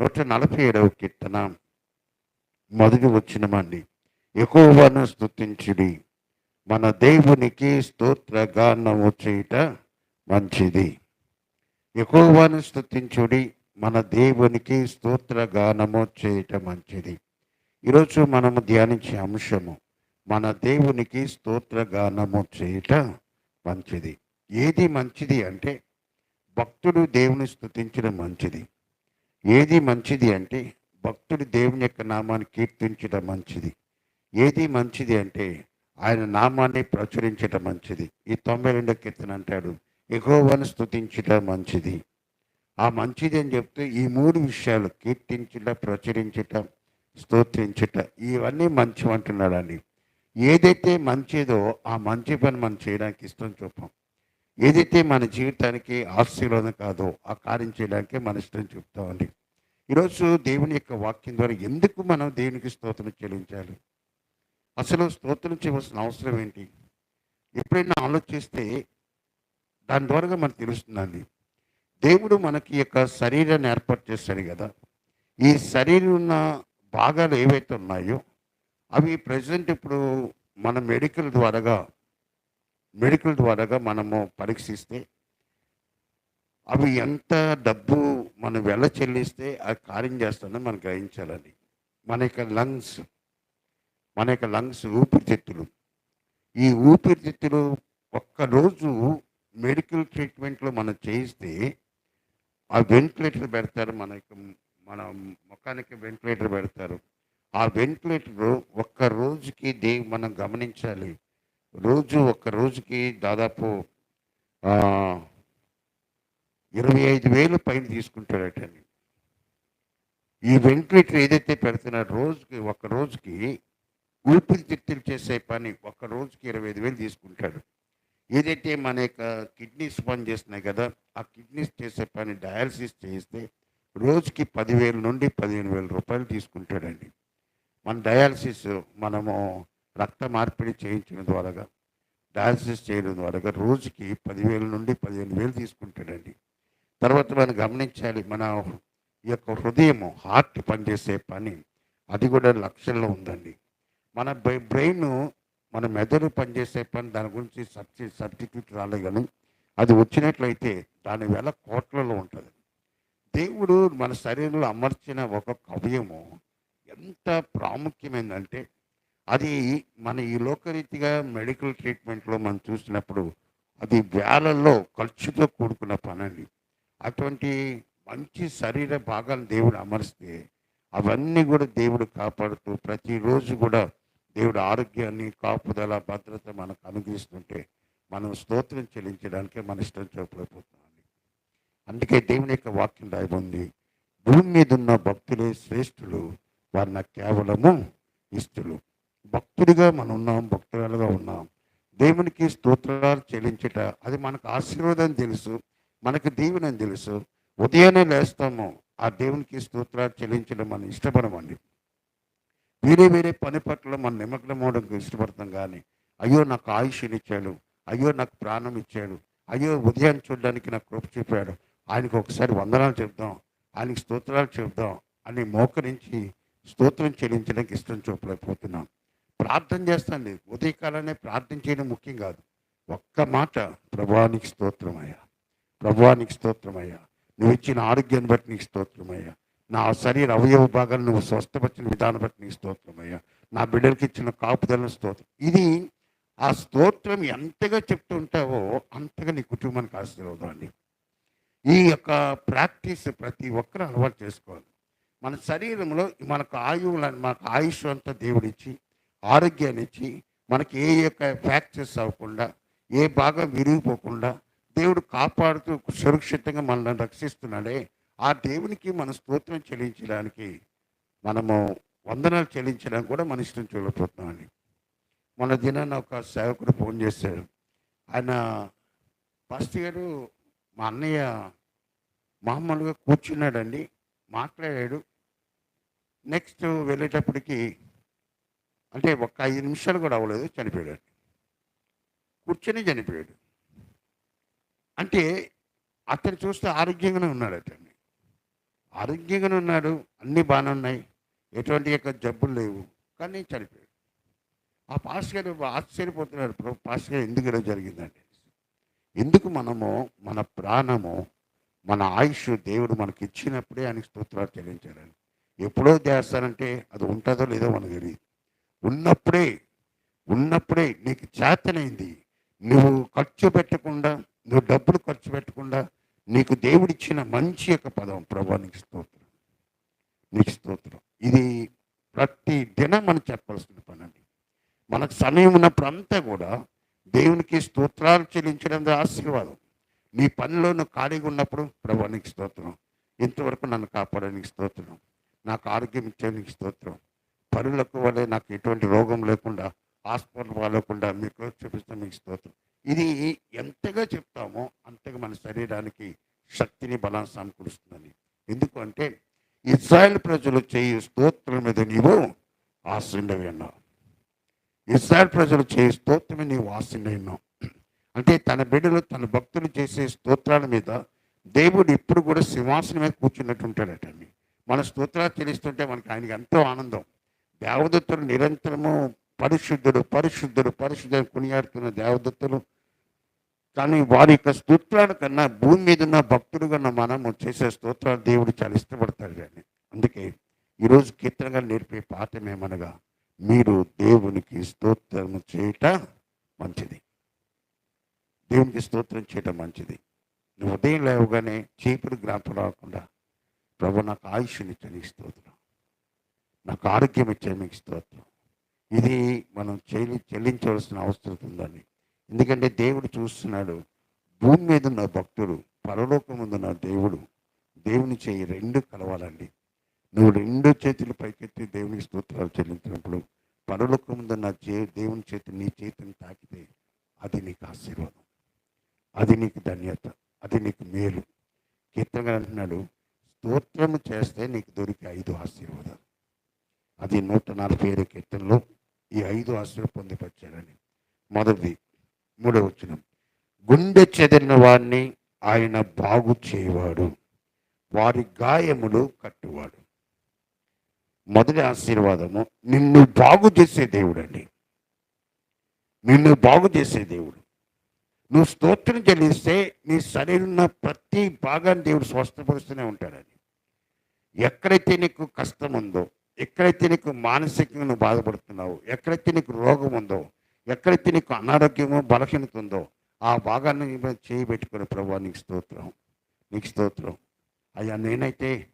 నూట నలభై ఏడవ కీర్తన. మొదటి వచ్చినమండి ఎక్కువను స్తుతించుడి. మన దేవునికి స్తోత్రగానము చేయుట మంచిది. ఎక్కువను స్తుతించుడి. మన దేవునికి స్తోత్రగానము చేయుట మంచిది. ఈరోజు మనము ధ్యానించే అంశము మన దేవునికి స్తోత్రగానము చేయుట మంచిది. ఏది మంచిది అంటే భక్తుడు దేవుని స్తుతించడం మంచిది. ఏది మంచిది అంటే భక్తుడు దేవుని యొక్క నామాన్ని కీర్తించడం మంచిది. ఏది మంచిది అంటే ఆయన నామాన్ని ప్రచురించడం మంచిది. ఈ తొంభై రెండో కీర్తన అంటాడు ఎగోవను స్థుతించడం మంచిది. ఆ మంచిది అని చెప్తే ఈ మూడు విషయాలు కీర్తించట ప్రచురించట స్తోత్రించట ఇవన్నీ మంచి అంటున్నాడండి. ఏదైతే మంచిదో ఆ మంచి పని మనం చేయడానికి ఇష్టం చూపాం. ఏదైతే మన జీవితానికి ఆశీర్వాదం కాదో ఆ కార్యం చేయడానికి మన ఇష్టం చూపుతామండి. ఈరోజు దేవుని యొక్క వాక్యం ద్వారా ఎందుకు మనం దేవునికి స్తోత్రం చెల్లించాలి? అసలు స్తోత్రం చేయవలసిన అవసరం ఏంటి? ఎప్పుడైనా ఆలోచిస్తే దాని ద్వారా మనకు తెలుస్తుందండి దేవుడు మనకి యొక్క శరీరాన్ని ఏర్పాటు చేశాడు కదా. ఈ శరీరం ఉన్న భాగాలు ఏవైతే ఉన్నాయో అవి ప్రజెంట్ ఇప్పుడు మన మెడికల్ ద్వారాగా మెడికల్ ద్వారాగా మనము పరీక్షిస్తే అవి ఎంత డబ్బు మనం వెళ్ళ చెల్లిస్తే ఆ కార్యం చేస్తుందో మనం గ్రహించాలని మన యొక్క లంగ్స్ మన యొక్క లంగ్స్ ఊపిరితిత్తులు. ఈ ఊపిరితిత్తులు ఒక్కరోజు మెడికల్ ట్రీట్మెంట్లో మనం చేయిస్తే ఆ వెంటిలేటర్ పెడతారు మన యొక్క మన ముఖానికి వెంటిలేటర్ పెడతారు. ఆ వెంటిలేటర్ ఒక్క రోజుకి దే మనం గమనించాలి. రోజు ఒక్క రోజుకి దాదాపు ఇరవై ఐదు వేలు పైన తీసుకుంటాడటండి ఈ వెంటిలేటర్ ఏదైతే పెడుతున్నారో రోజుకి ఒక రోజుకి ఊపిరి ఊపిరితిత్తులు చేసే పని ఒక రోజుకి ఇరవై ఐదు వేలు తీసుకుంటాడు. ఏదైతే మన యొక్క కిడ్నీస్ పని చేస్తున్నాయి కదా ఆ కిడ్నీస్ చేసే పని డయాలసిస్ చేస్తే రోజుకి పదివేల నుండి పదిహేను వేల రూపాయలు తీసుకుంటాడండి. మన డయాలసిస్ మనము రక్త మార్పిడి చేయించిన ద్వారాగా డయాలసిస్ చేయడం ద్వారాగా రోజుకి పదివేల నుండి పదిహేను వేలు తీసుకుంటాడండి. తర్వాత మనం గమనించాలి మన ఈ యొక్క హృదయము హార్ట్ పనిచేసే పని అది కూడా లక్ష్యంలో ఉందండి. మన బ్రెయిన్ మన మెదడు పనిచేసే పని దాని గురించి సబ్సి సబ్స్టిట్యూట్ రాలేదు కానీ అది వచ్చినట్లయితే దాని వేల కోట్లలో ఉంటుంది. దేవుడు మన శరీరంలో అమర్చిన ఒక కవ్యము ఎంత ప్రాముఖ్యమైందంటే అది మన ఈ లోకరీతిగా మెడికల్ ట్రీట్మెంట్లో మనం చూసినప్పుడు అది వేలల్లో ఖర్చుతో కూడుకున్న పనండి. అటువంటి మంచి శరీర భాగాలు దేవుడు అమరిస్తే అవన్నీ కూడా దేవుడు కాపాడుతూ ప్రతిరోజు కూడా దేవుడు ఆరోగ్యాన్ని కాపుదల భద్రత మనకు అనుగ్రహిస్తుంటే మనం స్తోత్రం చెల్లించడానికే మన ఇష్టం చెప్పలేకపోతున్నాం అందుకే దేవుని యొక్క వాక్యం రాయబడింది భూమి మీద ఉన్న భక్తులే శ్రేష్ఠులు వారు నాకు కేవలము ఇష్టలు. భక్తుడిగా మనం ఉన్నాం భక్తురాలుగా ఉన్నాం. దేవునికి స్తోత్రాలు చెల్లించట అది మనకు ఆశీర్వాదం తెలుసు. మనకి దీవెనని తెలుసు? ఉదయాన్నే లేస్తాము. ఆ దేవునికి స్తోత్రాలు చెల్లించడం మనం ఇష్టపడమండి. వేరే వేరే పని పట్ల మనం నిమగ్నం అవడానికి ఇష్టపడతాం కానీ అయ్యో నాకు ఆయుష్నిచ్చాడు అయ్యో నాకు ప్రాణం ఇచ్చాడు అయ్యో ఉదయాన్ని చూడడానికి నాకు కృప చూపాడు. ఆయనకు ఒకసారి వందనాలు చెప్దాం ఆయనకి స్తోత్రాలు చెప్దాం అని మోకరించి స్తోత్రం చెల్లించడానికి ఇష్టం చూపలేకపోతున్నాం. ప్రార్థన చేస్తాండి. ఉదయకాలనే ప్రార్థన చేయడం ముఖ్యం కాదు. ఒక్క మాట ప్రభానికి స్తోత్రమయ్యా ప్రభానికి స్తోత్రమయ్యా. నువ్వు ఇచ్చిన ఆరోగ్యాన్ని బట్టి నీకు స్తోత్రమయ్యా. నా శరీర అవయవ భాగాలు నువ్వు స్వస్థపరిచిన విధానం బట్టి నీకు స్తోత్రమయ్యా. నా బిడ్డలకి ఇచ్చిన కాపుదల స్తోత్రం. ఇది ఆ స్తోత్రం ఎంతగా చెప్తూ ఉంటావో అంతగా నీ కుటుంబానికి ఆశీర్వదాన్ని ఈ యొక్క ప్రాక్టీస్ ప్రతి ఒక్కరూ అలవాటు చేసుకోవాలి. మన శరీరంలో మనకు ఆయువులను మనకు ఆయుష్ అంతా దేవుడిచ్చి ఆరోగ్యాన్ని ఇచ్చి మనకి ఏ యొక్క ఫ్రాక్చర్స్ అవ్వకుండా ఏ భాగం విరిగిపోకుండా దేవుడు కాపాడుతూ సురక్షితంగా మనల్ని రక్షిస్తున్నాడే. ఆ దేవునికి మన స్తోత్రం చెల్లించడానికి మనము వందనాలు చెల్లించడానికి కూడా మన ఇష్టం చూడబోతున్నామండి. మన దినాన్ని ఒక సేవకుడు ఫోన్ చేశాడు. ఆయన ఫస్ట్ గారు మా అన్నయ్య మామూలుగా కూర్చున్నాడండి మాట్లాడాడు. నెక్స్ట్ వెళ్ళేటప్పటికి అంటే ఒక ఐదు నిమిషాలు కూడా అవ్వలేదు చనిపోయాడు. కూర్చొని చనిపోయాడు. అంటే అతను చూస్తే ఆరోగ్యంగానే ఉన్నాడు అతన్ని. ఆరోగ్యంగానే ఉన్నాడు అన్నీ బాగానే ఉన్నాయి ఎటువంటి యొక్క జబ్బులు లేవు కానీ చనిపోయాడు. ఆ పాస్ గారు ఆశ్చర్యపోతున్నాడు పాస్ గారు ఎందుకు ఇలా జరిగిందండి? ఎందుకు మనము మన ప్రాణము మన ఆయుష్ దేవుడు మనకి ఇచ్చినప్పుడే ఆయన స్తోత్రాలు చెల్లించాలని. ఎప్పుడో చేస్తానంటే అది ఉంటుందో లేదో మనకు తెలియదు. ఉన్నప్పుడే ఉన్నప్పుడే నీకు చేతనైంది. నువ్వు ఖర్చు పెట్టకుండా నువ్వు డబ్బులు ఖర్చు పెట్టకుండా నీకు దేవుడిచ్చిన మంచి యొక్క పదం. ప్రభా నీకు స్తోత్రం. నీకు స్తోత్రం. ఇది ప్రతి దినం మనం చెప్పాల్సిన పని అండి మనకు సమయం ఉన్నప్పుడు అంతా కూడా దేవునికి స్తోత్రాలు చెల్లించడం ఆశీర్వాదం. నీ పనిలో నువ్వు ఖాళీగా ఉన్నప్పుడు ప్రభానికి స్తోత్రం. ఇంతవరకు నన్ను కాపాడడానికి స్తోత్రం. నాకు ఆరోగ్యం ఇచ్చేందుకు స్తోత్రం. పనులకు వల్లే నాకు ఎటువంటి రోగం లేకుండా హాస్పిటల్ పాలకుండా మీకు చూపిస్తాను మీకు స్తోత్రం. ఇది ఎంతగా చెప్తామో అంతగా మన శరీరానికి శక్తిని బలాన్ని సమకూరుస్తుందని. ఎందుకంటే ఇజ్రాయెల్ ప్రజలు చేయు స్తోత్రం మీద నీవు ఆశ్రయిండవి అన్నావు. ఇజ్రాయెల్ ప్రజలు చేయు స్తోత్రం నీవు ఆశ్రయిండినావు అంటే తన బిడ్డలు తన భక్తులు చేసే స్తోత్రాల మీద దేవుడు ఇప్పుడు కూడా సింహాసనం మీద కూర్చున్నట్టు ఉంటాడటండి మన స్తోత్రాలు తెలుస్తుంటే మనకు ఆయనకి ఎంతో ఆనందం. దేవదత్తులు నిరంతరము పరిశుద్ధుడు పరిశుద్ధుడు పరిశుద్ధుడు కొనియాడుతున్న దేవదత్తులు. కానీ వారి యొక్క స్తోత్రాల కన్నా భూమి మీద ఉన్న భక్తులు కన్నా మనము చేసే స్తోత్రాలు దేవుడు చాలా ఇష్టపడతాడు కానీ. అందుకే ఈరోజు కీర్తనగా నేర్పే పాఠం ఏమనగా మీరు దేవునికి స్తోత్రం చేయట మంచిది. దేవునికి స్తోత్రం చేయటం మంచిది. నువ్వు ఉదయం లేవగానే చీపురు గ్రాంతం రాకుండా ప్రభు నాకు ఆయుష్నిచ్చే నీకు స్తోత్రం. నాకు ఆరోగ్యం ఇచ్చే మీకు స్తోత్రం. ఇది మనం చెల్లి చెల్లించవలసిన అవసరం ఉందని ఎందుకంటే దేవుడు చూస్తున్నాడు భూమి మీద ఉన్న భక్తుడు పరలోకం ఉన్న దేవుడు దేవుని చేయి రెండు కలవాలండి. నువ్వు రెండు చేతులు పైకెత్తి దేవునికి స్తోత్రాలు చెల్లించినప్పుడు పరలోకం నా చే దేవుని చేతి నీ చేతిని తాకితే అది నీకు ఆశీర్వాదం. అది నీకు ధన్యత. అది నీకు మేలు. కీర్తనగా అంటున్నాడు స్తోత్రము చేస్తే నీకు దొరికే ఐదు ఆశీర్వాదాలు. అది నూట నలభై ఏడు కీర్తనలో ఈ ఐదు ఆశీర్వాదం పొందిపరిచారని మొదటిది మూడవ వచ్చిన గుండె చెదిరిన వారిని ఆయన బాగు చేయవాడు. వారి గాయములు కట్టువాడు. మొదటి ఆశీర్వాదము నిన్ను బాగు చేసే దేవుడు అండి నిన్ను బాగు చేసే దేవుడు. నువ్వు స్తోత్రం చెల్లిస్తే నీ శరీరంలో ప్రతి భాగాన్ని దేవుడు స్వస్థపరుస్తూనే ఉంటాడని ఎక్కడైతే నీకు కష్టం ఉందో ఎక్కడైతే నీకు మానసికంగా నువ్వు బాధపడుతున్నావు ఎక్కడైతే నీకు రోగం ఉందో ఎక్కడైతే నీకు అనారోగ్యమో బలహీనత ఉందో ఆ భాగాన్ని చేయి పెట్టుకుని ప్రభు నీకు స్తోత్రం. నీకు స్తోత్రం. అయ్యా నేనైతే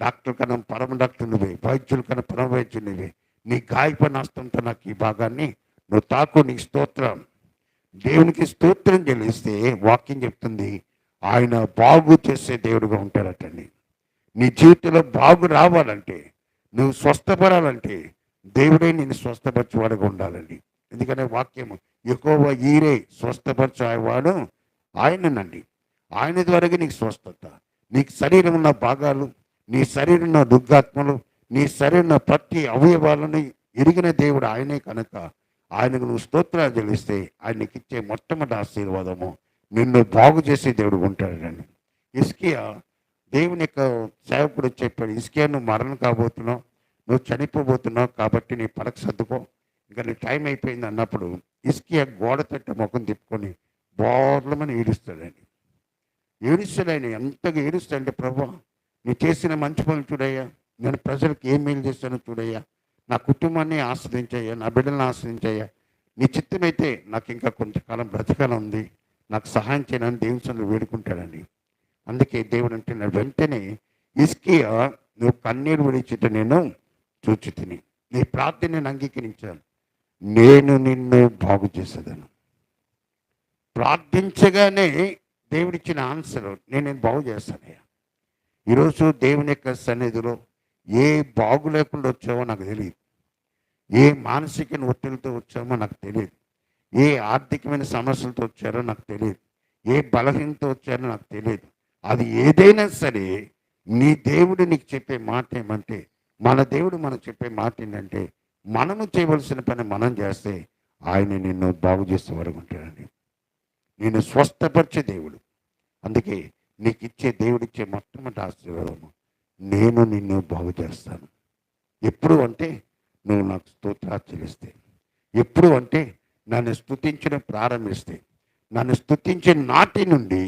డాక్టర్ కన్నా పరమ డాక్టర్ నువ్వే వైద్యుల కన్నా పరమ వైద్యులు నువ్వే. నీ గాయపడిన అస్తంతో నాకు ఈ భాగాన్ని నువ్వు తాకు నీకు స్తోత్రం. దేవునికి స్తోత్రం చెల్లిస్తే వాక్యం చెప్తుంది ఆయన బాగు చేసే దేవుడుగా ఉంటాడటండి. నీ జీవితంలో బాగు రావాలంటే నువ్వు స్వస్థపడాలంటే దేవుడే నేను స్వస్థపరచేవాడుగా ఉండాలండి. ఎందుకంటే వాక్యము? ఎక్కువ ఈరే స్వస్థపరచేవాడు ఆయననండి. ఆయన ద్వారా నీకు స్వస్థత. నీకు శరీరం ఉన్న భాగాలు నీ శరీరంలో దుర్గాత్మలు నీ శరీరంలో ప్రతి అవయవాలను ఎరిగిన దేవుడు ఆయనే కనుక ఆయనకు నువ్వు స్తోత్రాలు చెల్లిస్తే ఆయనకి ఇచ్చే మొట్టమొదటి ఆశీర్వాదము నిన్ను బాగు చేసే దేవుడు ఉంటాడండి. ఇస్కియా దేవుని యొక్క సేవకుడు చెప్పాడు ఇసుకే నువ్వు మరణం కాబోతున్నావు నువ్వు చనిపోబోతున్నావు కాబట్టి నీ పడక సర్దుకో. ఇంకా నీ టైం అయిపోయింది అన్నప్పుడు ఇసుకే గోడ తట్ట ముఖం తిప్పుకొని బోర్లమని ఏడుస్తాడండి. ఏడుస్తాడు ఎంతగా ఏడుస్తాడంటే ప్రభు నీ చేసిన మంచి పనులు చూడయ్యా. నేను ప్రజలకు ఏం మేలు చేస్తానో చూడయ్యా. నా కుటుంబాన్ని ఆశ్రయించయ్యా నా బిడ్డలను ఆశ్రయించయ్యా నీ చిత్తమైతే నాకు ఇంకా కొంతకాలం బ్రతకాలం ఉంది. నాకు సహాయం చేయడానికి దేవుని సన్నిధిలో వేడుకుంటాడండి. అందుకే దేవుడు అంటున్నాడు వెంటనే ఇస్కియా నువ్వు కన్నీరు విడిచిట నేను చూచి తిని నీ ప్రార్థన నేను అంగీకరించాను. నేను నిన్ను బాగు చేసేదాను. ప్రార్థించగానే దేవుడిచ్చిన ఆన్సర్ నేను నేను బాగు చేస్తానయ్యా. ఈరోజు దేవుని యొక్క సన్నిధిలో ఏ బాగు లేకుండా వచ్చావో నాకు తెలియదు. ఏ మానసిక ఒత్తిడితో వచ్చామో నాకు తెలియదు. ఏ ఆర్థికమైన సమస్యలతో వచ్చారో నాకు తెలియదు. ఏ బలహీనతో వచ్చారో నాకు తెలియదు. అది ఏదైనా సరే నీ దేవుడు నీకు చెప్పే మాట ఏమంటే మన దేవుడు మనకు చెప్పే మాట ఏంటంటే మనము చేయవలసిన పని మనం చేస్తే ఆయన నిన్ను బాగు చేసే వరకు ఉంటాడండి. నేను స్వస్థపరిచే దేవుడు. అందుకే నీకు ఇచ్చే దేవుడిచ్చే మొట్టమొదటి ఆశీర్వాదము నేను నిన్ను బాగు చేస్తాను. ఎప్పుడు అంటే నువ్వు నాకు స్తోత్రాచరిస్తే ఎప్పుడు అంటే నన్ను స్తుతించడం ప్రారంభిస్తే నన్ను స్థుతించే నాటి నుండి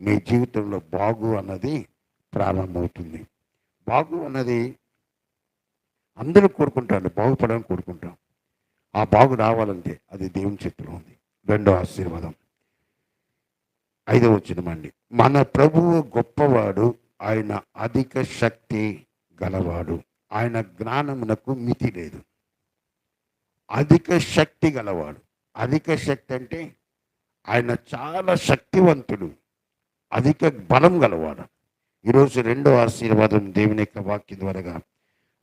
మీ జీవితంలో బాగు అన్నది ప్రారంభమవుతుంది. బాగు అన్నది అందరూ కోరుకుంటారు బాగుపడాలని కోరుకుంటాం. ఆ బాగు రావాలంటే అది దేవుని చేతిలో ఉంది. రెండో ఆశీర్వాదం. ఐదవ వచ్చినమండి మన ప్రభువు గొప్పవాడు ఆయన అధిక శక్తి గలవాడు. ఆయన జ్ఞానమునకు మితి లేదు. అధిక శక్తి గలవాడు. అధిక శక్తి అంటే ఆయన చాలా శక్తివంతుడు. అధిక బలం గలవాడు. ఈరోజు రెండో ఆశీర్వాదం దేవుని యొక్క వాక్యం ద్వారా.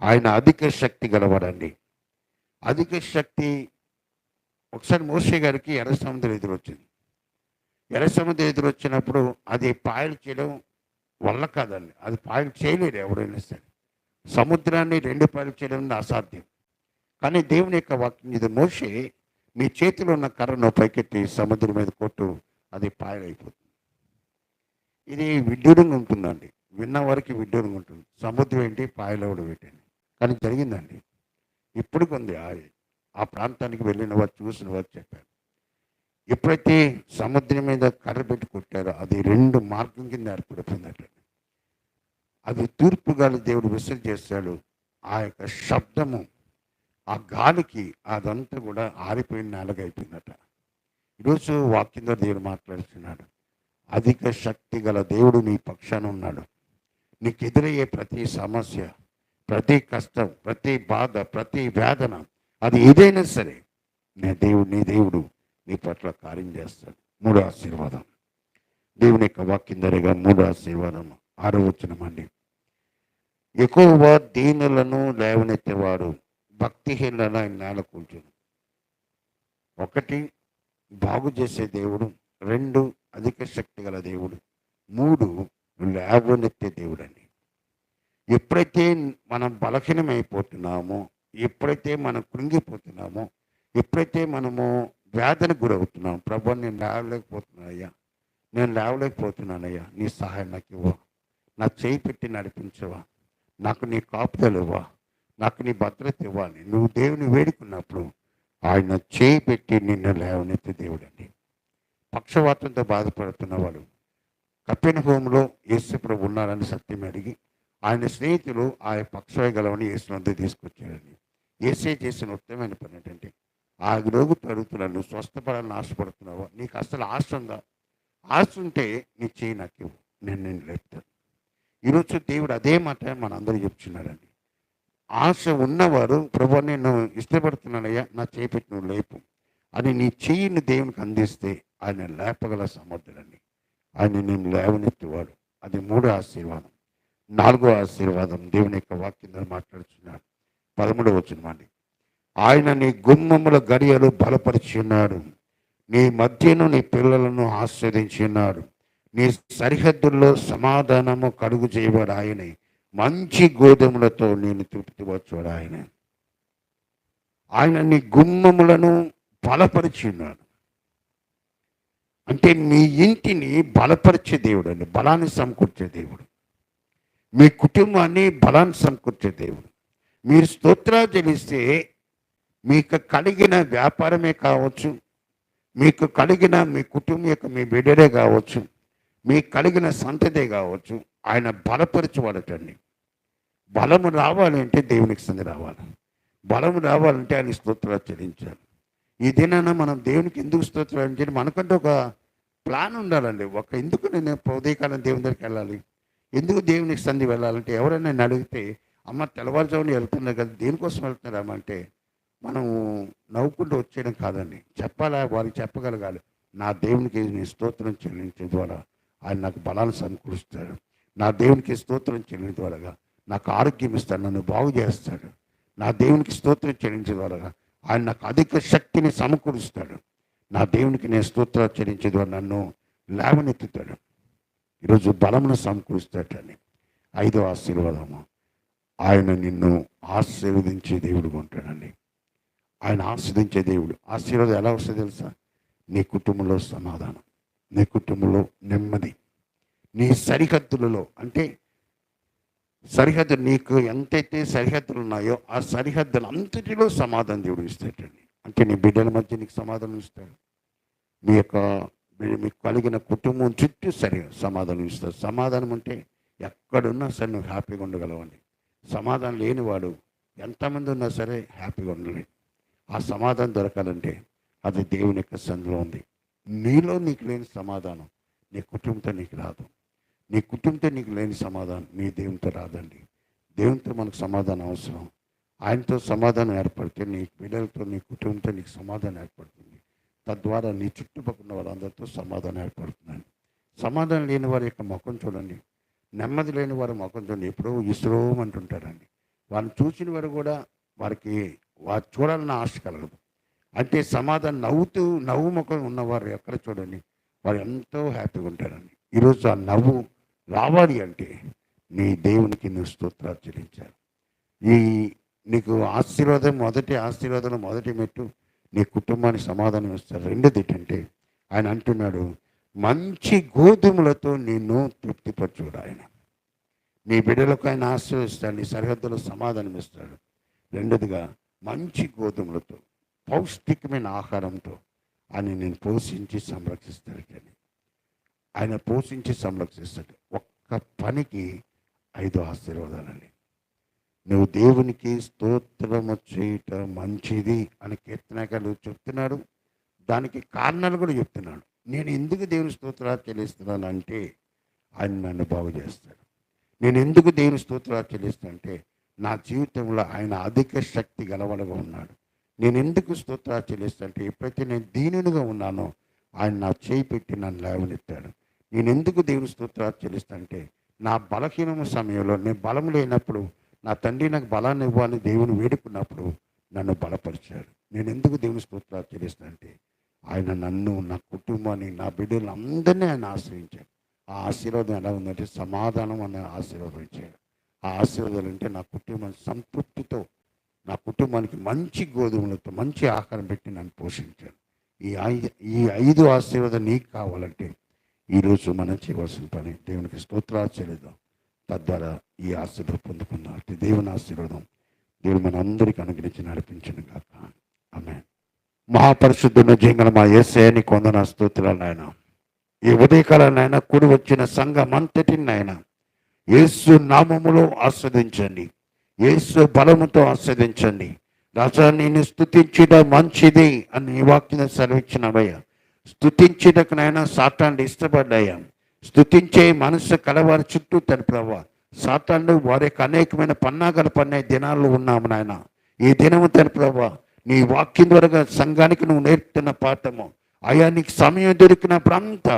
ఆయన అధిక శక్తి గలవాడండి. అధిక శక్తి ఒకసారి మోసే గారికి ఎర్ర సముద్రం ఎదురొచ్చింది. ఎర్ర సముద్రం ఎదురొచ్చినప్పుడు అది పాయలు చేయడం వల్ల కాదండి. అది పాయలు చేయలేరు ఎవరైనా సరే. సముద్రాన్ని రెండు పాయలు చేయడం అసాధ్యం కానీ దేవుని యొక్క వాక్యం ఇది మోసే మీ చేతిలో ఉన్న కర్రను పైకెత్తి సముద్రం మీద కొట్టు అది పాయలైపోతుంది. ఇది విడ్డూరంగా ఉంటుందండి. విన్న వారికి విడ్డూరంగా ఉంటుంది. సముద్రం ఏంటి? పాయలవడం ఏంటండి కానీ జరిగిందండి. ఇప్పుడు ఉంది ఆ ఆ ప్రాంతానికి వెళ్ళిన వారు చూసిన వారు చెప్పారు. ఎప్పుడైతే సముద్రం మీద కర్ర పెట్టి కొట్టారో అది రెండు మార్గం కింద ఏర్పడిపోయిందట. అది తూర్పు గాలి దేవుడు విసిరి చేస్తాడు ఆ యొక్క శబ్దము ఆ గాలికి అదంతా కూడా ఆరిపోయిన నేలగా అయిపోయిందట ఈరోజు వాక్యం ద్వారా దేవుడు మాట్లాడుతున్నాడు. అధిక శక్తి గల దేవుడు నీ పక్షాన ఉన్నాడు నీకు ఎదురయ్యే ప్రతి సమస్య ప్రతి కష్టం ప్రతి బాధ ప్రతి వేదన అది ఏదైనా సరే నీ దేవుడు నీ దేవుడు నీ పట్ల కార్యం చేస్తాడు. మూడో ఆశీర్వాదం. దేవుని యొక్క వాక్యం ధరగా మూడో ఆశీర్వాదం. ఆరో వచ్చినమండి ఎక్కువ దీనులను లేవనెత్తేవాడు భక్తిహీనులను ఆయన నేల కూర్చుని ఒకటి బాగు చేసే దేవుడు. రెండు అధిక శక్తి గల దేవుడు. మూడు లేవనెత్తే దేవుడు అని ఎప్పుడైతే మనం బలహీనమైపోతున్నామో ఎప్పుడైతే మనం కృంగిపోతున్నామో ఎప్పుడైతే మనము వేదనకు గురవుతున్నాం ప్రభు నేను లేవలేకపోతున్నానయ్యా నేను లేవలేకపోతున్నానయ్యా నీ సహాయం నాకు ఇవ్వ. నా చేయి పెట్టి నడిపించవా. నాకు నీ కాపుదలు ఇవ్వా. నాకు నీ భద్రత ఇవ్వాలి నువ్వు దేవుని వేడుకున్నప్పుడు ఆయన చేయి పెట్టి నిన్ను లేవనెత్తే దేవుడండి. పక్షవాతంతో బాధపడుతున్న వాడు కప్పిన హోంలో యేసు ఉన్నారని సత్యం అడిగి ఆయన స్నేహితులు ఆ పక్షవాయు యేసునందు తీసుకొచ్చారని. ఏసే చేసిన ఉత్తమమైన పని ఏంటంటే ఆ రోగు తరుగుతున్నాను స్వస్థపడాలని ఆశపడుతున్నావా నీకు అసలు ఆశ ఉందా? ఆశ ఉంటే నీ చేయి నాకు ఇవ్వు నేను నేను లేపుతాను. ఈరోజు దేవుడు అదే మాట మనందరూ చెప్తున్నాడండి. ఆశ ఉన్నవారు ప్రభు నేను ఇష్టపడుతున్నానయ్యా నా చేయి నువ్వు లేపు. అని నీ చెయ్యిని దేవునికి అందిస్తే ఆయన లేపగల సమర్థుడండి ఆయన నేను లేవనెత్తేవాడు. అది మూడో ఆశీర్వాదం. నాలుగో ఆశీర్వాదం దేవుని యొక్క వాక్యం ద్వారా మాట్లాడుతున్నాడు పదమూడవ వచ్చినమండి ఆయన నీ గుమ్మముల గడియలు బలపరిచి ఉన్నాడు నీ మధ్యను నీ పిల్లలను ఆస్వాదించి ఉన్నాడు నీ సరిహద్దుల్లో సమాధానము కడుగు చేయవాడు ఆయనే. మంచి గోధుమలతో నేను తృప్తిపరచుడు ఆయన. ఆయన నీ గుమ్మములను బలపరిచి ఉన్నాడు అంటే మీ ఇంటిని బలపరిచే దేవుడు అండి బలాన్ని సమకూర్చే దేవుడు. మీ కుటుంబాన్ని బలాన్ని సమకూర్చే దేవుడు. మీరు స్తోత్రాలు చెల్లిస్తే మీకు కలిగిన వ్యాపారమే కావచ్చు మీకు కలిగిన మీ కుటుంబం యొక్క మీ బిడ్డడే కావచ్చు మీకు కలిగిన సంతదే కావచ్చు ఆయన బలపరచబడటండి. బలము రావాలంటే దేవునికి సంది రావాలి. బలము రావాలంటే ఆయన స్తోత్రాలు చెల్లించాలి. ఈ దినాన మనం దేవునికి ఎందుకు స్తోత్రం అంటే మనకంటే ఒక ప్లాన్ ఉండాలండి. ఒక ఎందుకు నేను ఉదయకాలం దేవుని దగ్గరికి వెళ్ళాలి? ఎందుకు దేవునికి సంధి వెళ్ళాలంటే ఎవరైనా నన్ను అడిగితే అమ్మ తెల్లవారుజామున వెళ్తున్నారు కదా దేనికోసం వెళ్తున్నారా అంటే మనం నవ్వుకుంటూ వచ్చేయడం కాదండి. చెప్పాలా? వారికి చెప్పగలగాలి. నా దేవునికి నేను స్తోత్రం చెల్లించే ద్వారా ఆయన నాకు బలాన్ని సమకూరుస్తాడు. నా దేవునికి స్తోత్రం చెల్లించే ద్వారా నాకు ఆరోగ్యం ఇస్తాడు. నన్ను బాగు చేస్తాడు. నా దేవునికి స్తోత్రం చెల్లించే ద్వారా ఆయన నాకు అధిక శక్తిని సమకూరుస్తాడు. నా దేవునికి నేను స్తోత్రాలు చెల్లించే నన్ను లేవనెత్తుతాడు ఈరోజు బలమును సమకూరుస్తాడని. ఐదో ఆశీర్వాదము. ఆయన నిన్ను ఆశీర్వదించే దేవుడు ఉంటాడండి. ఆయన ఆస్వాదించే దేవుడు. ఆశీర్వాదం ఎలా వస్తుంది తెలుసా? నీ కుటుంబంలో సమాధానం. నీ కుటుంబంలో నెమ్మది. నీ సరిహద్దులలో అంటే సరిహద్దు నీకు ఎంతైతే సరిహద్దులు ఉన్నాయో ఆ సరిహద్దులు అంతటిలో సమాధానం దేవుడు ఇస్తాడండి. అంటే నీ బిడ్డల మధ్య నీకు సమాధానం ఇస్తాడు. మీ యొక్క మీకు కలిగిన కుటుంబం చుట్టూ సరి సమాధానం ఇస్తాడు. సమాధానం అంటే ఎక్కడున్నా సరే నువ్వు హ్యాపీగా ఉండగలవండి. సమాధానం లేనివాడు ఎంతమంది ఉన్నా సరే హ్యాపీగా ఉండలేదు ఆ సమాధానం దొరకాలంటే అది దేవుని యొక్క సందులో ఉంది. నీలో నీకు లేని సమాధానం నీ కుటుంబంతో నీకు రాదు. నీ కుటుంబంతో నీకు లేని సమాధానం నీ దేవునితో రాదండి. దేవునితో మనకు సమాధానం అవసరం. ఆయనతో సమాధానం ఏర్పడితే నీ పిల్లలతో నీ కుటుంబంతో నీకు సమాధానం ఏర్పడుతుంది. తద్వారా నీ చుట్టుపక్కల ఉన్న వాళ్ళందరితో సమాధానం ఏర్పడుతుందండి. సమాధానం లేని వారి యొక్క ముఖం చూడండి. నెమ్మది లేని వారి ముఖం చూడండి. ఎప్పుడో ఇసురోం అంటుంటారండి. వారిని చూసిన వారు కూడా వారికి వారు చూడాలన్న ఆశ కలగదు. అంటే సమాధానం నవ్వుతూ నవ్వు ముఖం ఉన్నవారు ఎక్కడ చూడండి. వారు ఎంతో హ్యాపీగా ఉంటారండి. ఈరోజు ఆ నవ్వు రావాలి అంటే నీ దేవునికి నువ్వు స్తోత్రాలు చెల్లించాలి. ఈ నీకు ఆశీర్వాదం మొదటి ఆశీర్వాదం మొదటి మెట్టు నీ కుటుంబానికి సమాధానం ఇస్తారు. రెండోది ఏంటంటే ఆయన అంటున్నాడు మంచి గోధుమలతో నిన్ను తృప్తిపరచుడు ఆయన. నీ బిడ్డలకు ఆయన ఆశీర్వదిస్తాడు నీ సరిహద్దులో సమాధానం ఇస్తాడు. రెండోదిగా మంచి గోధుమలతో పౌష్టికమైన ఆహారంతో ఆయన నేను పోషించి సంరక్షిస్తాడు కానీ. ఆయన పోషించి సంరక్షిస్తాడు. ఒక్క పనికి ఐదు ఆశీర్వాదాలండి. నువ్వు దేవునికి స్తోత్రము చేయట మంచిది అని కీర్తనకాలు చెప్తున్నాడు. దానికి కారణాలు కూడా చెప్తున్నాడు. నేను ఎందుకు దేవుని స్తోత్రాలు చెల్లిస్తున్నాను అంటే ఆయన నన్ను బాగు చేస్తాడు. నేను ఎందుకు దేవుని స్తోత్రాలు చెల్లిస్తానంటే నా జీవితంలో ఆయన అధిక శక్తి గలవడగా ఉన్నాడు. నేను ఎందుకు స్తోత్రాలు చెల్లిస్తానంటే ఎప్పుడైతే నేను దీనునిగా ఉన్నానో ఆయన నా చేయి పెట్టి నన్ను లేవనెత్తాడు. నేను ఎందుకు దేవుని స్తోత్రాలు చెల్లిస్తానంటే నా బలహీనమ సమయంలో నేను బలం లేనప్పుడు నా తండ్రి నాకు బలాన్ని ఇవ్వాలని దేవుని వేడుకున్నప్పుడు నన్ను బలపరిచాడు. నేను ఎందుకు దేవుని స్తోత్రాలు చెల్లిస్తానంటే ఆయన నన్ను నా కుటుంబాన్ని నా బిడ్డలు అందరినీ ఆయన ఆశ్రయించాడు. ఆ ఆశీర్వాదం ఎలా ఉందంటే సమాధానం అనే ఆశీర్వాదం ఇచ్చాడు. ఆ ఆశీర్వాదాలు అంటే నా కుటుంబాన్ని సంతృప్తితో నా కుటుంబానికి మంచి గోధుమలతో మంచి ఆహారం పెట్టి నన్ను పోషించాడు. ఈ ఐదు ఈ ఐదు ఆశీర్వాదం నీకు కావాలంటే ఈరోజు మనం చేయవలసిన పని దేవునికి స్తోత్రాలు చెల్లిద్దాం. తద్వారా ఈ ఆశీర్వాదం పొందుకుందాం అంటే దేవుని ఆశీర్వాదం దేవుడు మన అందరికీ అనుగ్రహించి నడిపించను కాక ఆమె మహాపరిశుద్ధుని జంగల మా ఏసయాని కొందన స్తోత్రాలు నాయన. ఈ ఉదయకాలనైనా నాయన కూడి వచ్చిన సంఘం అంతటిని నాయన. యేసు నామములో ఆస్వాదించండి. యేసు బలముతో ఆస్వాదించండి. రాజా నేను స్థుతించడం మంచిది అని నీ వాక్యం సెలవిచ్చినవయ్యా స్థుతించుటకు నాయన సాతాండు ఇష్టపడ్డాయా? స్థుతించే మనసు కలవారి చుట్టూ తన ప్రభా సాతాండు వారి యొక్క అనేకమైన పన్నాగలు పన్నే దినాల్లో ఉన్నాము నాయన. ఈ దినము తన ప్రభా నీ వాక్యం ద్వారా సంఘానికి నువ్వు నేర్పుతున్న పాఠము. అయ్యా నీకు సమయం దొరికినప్పుడంతా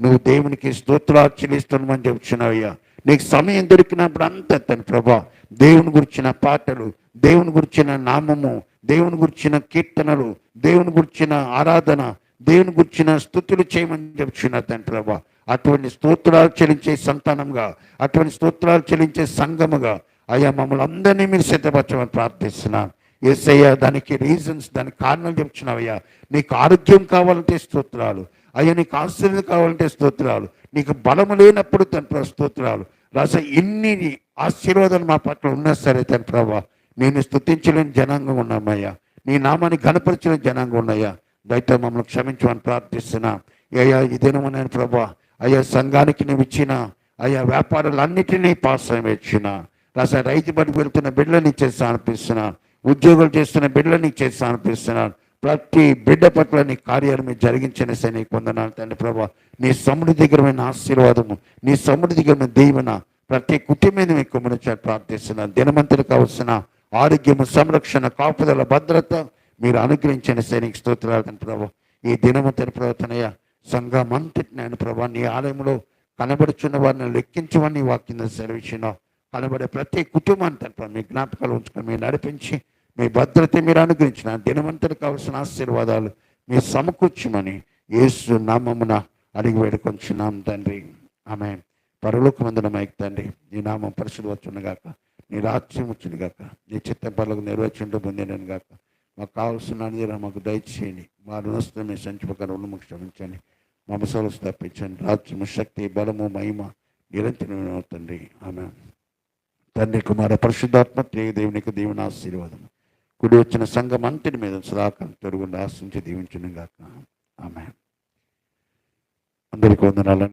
నువ్వు దేవునికి స్తోత్రాలు చెల్లిస్తున్నామని చెప్తున్నావయ్యా నీకు సమయం దొరికినప్పుడంతా తన ప్రభా దేవుని గురించిన పాటలు దేవుని గురించిన నామము దేవుని గురించిన కీర్తనలు దేవుని గురించిన ఆరాధన దేవుని గురించిన స్థుతులు చేయమని చెప్తున్నా తండ్రి ప్రభా అటువంటి స్తోత్రాలు చెల్లించే సంతానంగా అటువంటి స్తోత్రాలు చెల్లించే సంఘముగా అయ్యా మమ్మల్ని అందరినీ మీరు సిద్ధపరచమని ప్రార్థిస్తున్నాను ఏసయ్యా దానికి రీజన్స్ దానికి కారణాలు చెప్తున్నావయ్యా నీకు ఆరోగ్యం కావాలంటే స్తోత్రాలు. అయ్యా నీకు ఆశ్చర్యం కావాలంటే స్తోత్రాలు. నీకు బలము లేనప్పుడు తండ్రి స్తోత్రాలు. రాస ఇన్ని ఆశీర్వాదాలు మా పట్ల ఉన్నా సరే తండ్రి ప్రభా నేను స్థుతించలేని జనాంగం ఉన్నామయ్యా నీ నామాన్ని గణపరచలేని జనాంగం ఉన్నాయా దయతో మమ్మల్ని క్షమించమని ప్రార్థిస్తున్నా. అయ్యా ఇదేనమని ప్రభా అయ్యా సంఘానికి నువ్వు ఇచ్చిన అయ్యా వ్యాపారాలన్నిటినీ పాస్ ఇచ్చిన రాస రైతు బడికి వెళ్తున్న బిడ్డలని చేస్తా అనిపిస్తున్నాను ఉద్యోగాలు చేస్తున్న బిడ్డలని చేస్తా అనిపిస్తున్నాను ప్రతి బిడ్డ పట్ల నీ కార్యాలు మీరు జరిగించిన సరే నీకు వందనాలు తండ్రి ప్రభా. నీ సమృద్ధికరమైన ఆశీర్వాదము నీ సమృద్ధికరమైన దీవెన ప్రతి కుటుంబం మీకు కుమరించాలి ప్రార్థిస్తున్నాను దినమంతలు కావలసిన ఆరోగ్యము సంరక్షణ కాపుదల భద్రత మీరు అనుగ్రహించిన సైనిక స్తోత్రాలు ఈ దినము ఈ దినమంతటి ప్రవర్తనయ్య సంఘమంతటి నేను ప్రభా. నీ ఆలయంలో కనబడుచున్న వారిని లెక్కించమని వాక్యం సెలవిచ్చిన. కనబడే ప్రతి కుటుంబాన్ని తన మీ జ్ఞాపకాలు ఉంచుకొని మీరు నడిపించి మీ భద్రత మీరు అనుగ్రహించిన. దినమంతటి కావాల్సిన ఆశీర్వాదాలు మీరు సమకూర్చమని యేసు నామమున అడిగి వేడుకొంచున్నాం తండ్రి. ఆమె పరలోకమందున మైక్ తండ్రి నీ నామం పరిశుద్ధి వచ్చునుగాక నీ రాజ్యం వచ్చునుగాక నీ చిత్త పనులకు నెరవేర్చుంటూ పొందినను గాక మాకు కావాల్సిన అన్ని మాకు దయచేయండి. మా రుణస్థం మీ సంచిపక మాకు క్షమించండి. మా మసాలు తప్పించండి రాజ్యము శక్తి బలము మహిమ నిరంతరం తండ్రి. ఆమె తండ్రి కుమార పరిశుద్ధాత్మ దేవునికి దేవుని ఆశీర్వాదం కుడి వచ్చిన సంఘం అంతటి మీద సదాకాలం తొరుగుండి ఆశించి దీవించును గాక ఆమె అందరికీ వందనాలు.